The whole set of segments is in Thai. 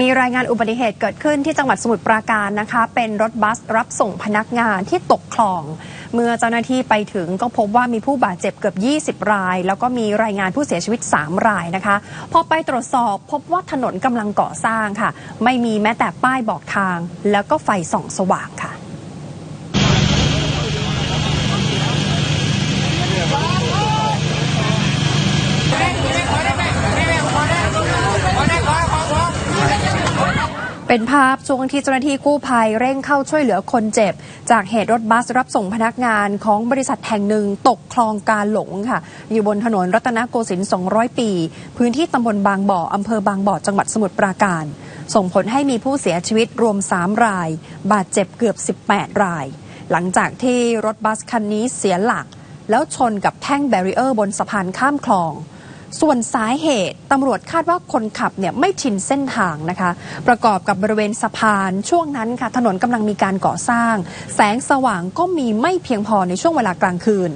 มีรายงานอุบัติเหตุเกิดขึ้นที่จังหวัดสมุทรปราการนะคะ เป็นรถบัสรับส่งพนักงานที่ตกคลอง เมื่อเจ้าหน้าที่ไปถึงก็พบว่ามีผู้บาดเจ็บเกือบ 20 ราย แล้วก็มีรายงานผู้เสียชีวิต 3 รายนะคะ พอไปตรวจสอบพบว่าถนนกำลังก่อสร้างค่ะ ไม่มีแม้แต่ป้ายบอกทาง แล้วก็ไฟส่องสว่างค่ะ เป็นภาพช่วงที่เจ้าหน้าที่กู้ภัยเร่งเข้าช่วยเหลือคนเจ็บ จากเหตุรถบัสรับส่งพนักงานของบริษัทแห่งหนึ่งตกคลองกาหลงค่ะ อยู่บนถนนรัตนโกสินทร์200 ปี พื้นที่ตำบลบางบ่ออำเภอบางบ่อจังหวัดสมุทรปราการ ส่งผลให้มีผู้เสียชีวิตรวม 3 ราย บาดเจ็บเกือบ 18 ราย หลังจากที่รถบัสคันนี้เสียหลัก แล้วชนกับแท่งแบรีเออร์บนสะพานข้ามคลอง ส่วนสาเหตุตำรวจคาดว่าคนขับเนี่ยไม่ชินเส้นทางนะคะ ประกอบกับบริเวณสะพานช่วงนั้นค่ะ ถนนกำลังมีการก่อสร้าง แสงสว่างก็มีไม่เพียงพอในช่วงเวลากลางคืน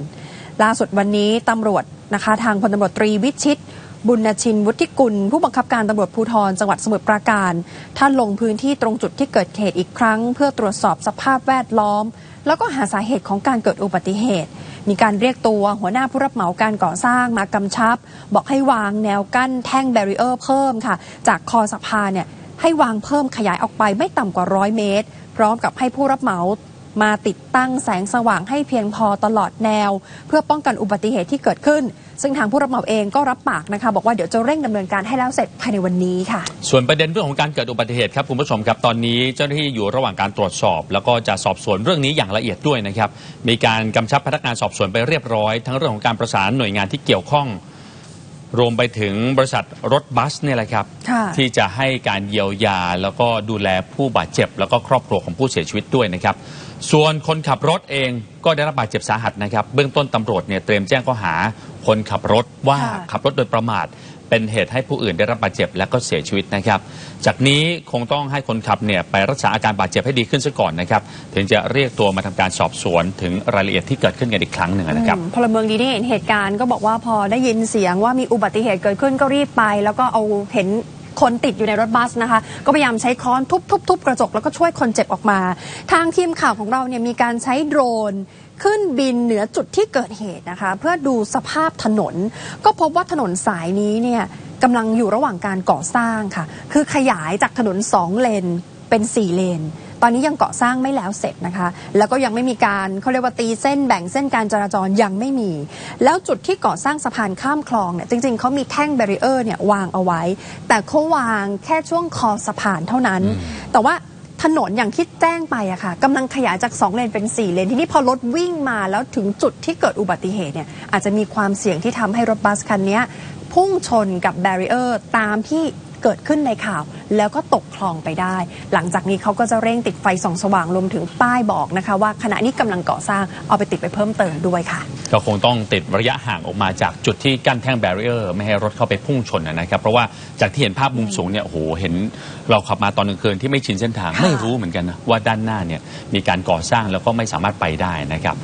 ล่าสุดวันนี้ตำรวจนะคะทางพลตำรวจตรีวิชิตบุญชินวุฒิกุล ผู้บังคับการตำรวจภูธรจังหวัดสมุทรปราการ ท่านลงพื้นที่ตรงจุดที่เกิดเหตุอีกครั้ง เพื่อตรวจสอบสภาพแวดล้อม แล้วก็หาสาเหตุของการเกิดอุบัติเหตุ มีการเรียกตัวหัวหน้าผู้รับเหมาการก่อสร้างมากำชับ บอกให้วางแนวกั้นแท่งแบรีเออร์เพิ่มค่ะ จากคอสะพานเนี่ยให้วางเพิ่มขยายออกไปไม่ต่ำกว่าร้อยเมตร พร้อมกับให้ผู้รับเหมามาติดตั้งแสงสว่างให้เพียงพอตลอดแนว เพื่อป้องกันอุบัติเหตุที่เกิดขึ้น ซึ่งทางผู้รับเหมาเองก็รับปากนะคะ บอกว่าเดี๋ยวจะเร่งดำเนินการให้แล้วเสร็จภายในวันนี้ค่ะ ส่วนประเด็นเรื่องของการเกิดอุบัติเหตุครับคุณผู้ชมครับตอนนี้เจ้าหน้าที่อยู่ระหว่างการตรวจสอบ แล้วก็จะสอบสวนเรื่องนี้อย่างละเอียดด้วยนะครับมีการกำชับพนักงานสอบสวนไปเรียบร้อย ทั้งเรื่องของการประสานหน่วยงานที่เกี่ยวข้องรวมไปถึงบริษัทรถบัสเนี่ยแหละครับค่ะที่จะให้การเยียวยาแล้วก็ดูแลผู้บาดเจ็บ แล้วก็ครอบครัวของผู้เสียชีวิตด้วยนะครับ ส่วนคนขับรถเองก็ได้รับบาดเจ็บสาหัสนะครับ เบื้องต้นตำรวจเนี่ยเตรียมแจ้งข้อหาคนขับรถว่าค่ะขับรถโดยประมาท เป็นเหตุให้ผู้อื่นได้รับบาดเจ็บและก็เสียชีวิตนะครับ จากนี้คงต้องให้คนขับเนี่ยไปรักษาอาการบาดเจ็บให้ดีขึ้นซะก่อนนะครับ ถึงจะเรียกตัวมาทำการสอบสวนถึงรายละเอียดที่เกิดขึ้นกันอีกครั้งหนึ่งนะครับอืมพลเมืองดีที่เห็นเหตุการณ์ก็บอกว่าพอได้ยินเสียงว่ามีอุบัติเหตุเกิดขึ้นก็รีบไป แล้วก็เอาเห็น คนติดอยู่ในรถบัสนะคะ ก็พยายามใช้ค้อนทุบๆๆกระจกแล้วก็ช่วยคนเจ็บออกมา ทางทีมข่าวของเราเนี่ยมีการใช้โดรนขึ้นบินเหนือจุดที่เกิดเหตุนะคะ เพื่อดูสภาพถนน ก็พบว่าถนนสายนี้เนี่ยกำลังอยู่ระหว่างการก่อสร้างค่ะ คือขยายจากถนนสองเลนเป็นสี่เลน ตอนนี้ยังเกาะสร้างไม่แล้วเสร็จนะคะ แล้วก็ยังไม่มีการเขาเรียกว่าตีเส้นแบ่งเส้นการจราจรยังไม่มี แล้วจุดที่ก่อสร้างสะพานข้ามคลองเนี่ยจริง ๆเขามีแท่งแบรีเออร์เนี่ยวางเอาไว้ แต่เขาวางแค่ช่วงคอสะพานเท่านั้น แต่ว่าถนนอย่างที่แจ้งไปอะค่ะกำลังขยายจาก 2 เลนเป็น 4 เลน ทีนี้พอรถวิ่งมาแล้วถึงจุดที่เกิดอุบัติเหตุเนี่ยอาจจะมีความเสี่ยงที่ทำให้รถบัสคันเนี้ยพุ่งชนกับแบรีเออร์ตามที่ เกิดขึ้นในข่าว แล้วก็ตกคลองไปได้ หลังจากนี้เขาก็จะเร่งติดไฟส่องสว่างรวมถึงป้ายบอกนะคะ ว่าขณะนี้กำลังก่อสร้างเอาไปติดไปเพิ่มเติมด้วยค่ะ ก็คงต้องติดระยะห่างออกมาจากจุดที่กั้นแท่งแบรีเออร์ไม่ให้รถเข้าไปพุ่งชนนะครับ เพราะว่าจากที่เห็นภาพมุมสูงเนี่ยโอ้โหเห็นเราขับมาตอนกลางคืนที่ไม่ชินเส้นทางไม่รู้เหมือนกันนะว่าด้านหน้าเนี่ยมีการก่อสร้างแล้วก็ไม่สามารถไปได้นะครับ